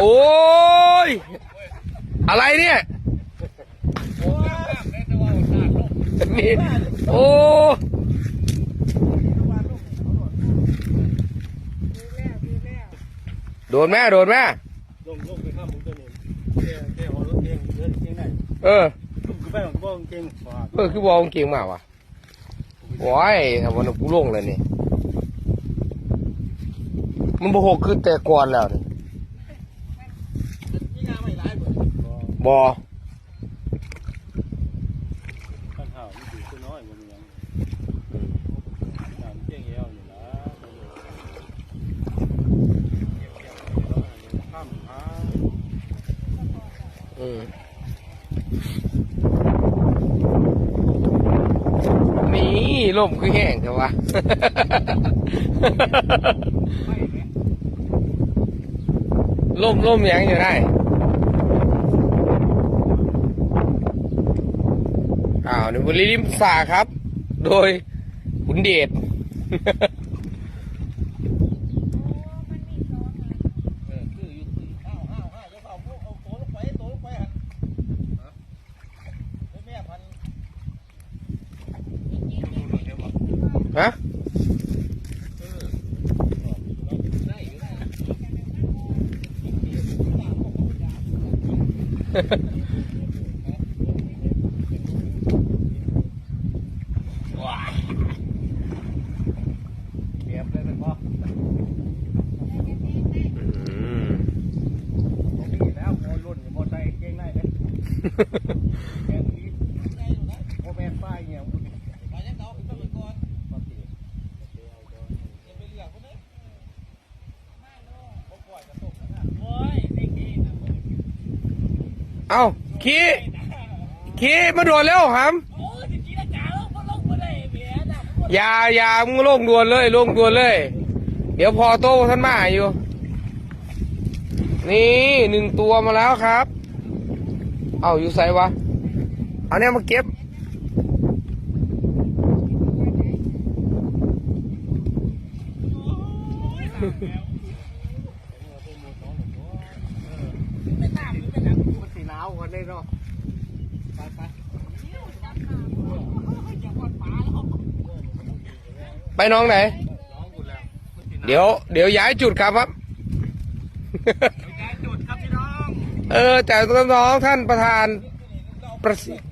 โอ้ย อะไรเนี่ย นี่ โอ้โดนแม่โดนแม่ลงลงไปข้ามมุกตัวนี้เจ๊เจ๊หัวรถเจ๊เดินเจ๊ไหนเออลุกไปของบ้องเจ๊ฝาเออคือบอกเก่งมากว่ะว้ายทำวันกูลงเลยนี่ มันบหกคือแต่ก่อนแล้วนี่ นี่งานไม่ร้ายบ่ บอปัญหามันอยู่ตัวน้อยมันยังงานเจ๊เอวนี่นะข้ามหาอืมนี่ลมคือแห้งแต่ว่าล่มล่มยังอยู่ได้ อ้าวนี่บุรีริมสาครับ โดยคุณเดชเอ เอาขี้ขี้มาด่วนแล้วครับโอ้ยจริงๆแล้วจ๋าลงมาลงมาได้เบียนะอย่าอย่ามึงลงด่วนเลยลงด่วนเลย เดี๋ยวพอโตท่านมาอยู่ นี่หนึ่งตัวมาแล้วครับ เอาอยู่ใส่วะ เอาเนี่ยมาเก็บไม่ตามไม่ตามมันสีหนาวกันได้เนาะไปไปไปน้องไหนน้องกูแล้วเดี๋ยว เดี๋ยวย้ายจุดครับครับจุดครับพี่น้อง เออแต่น้องๆท่านประธานประสิทธิ์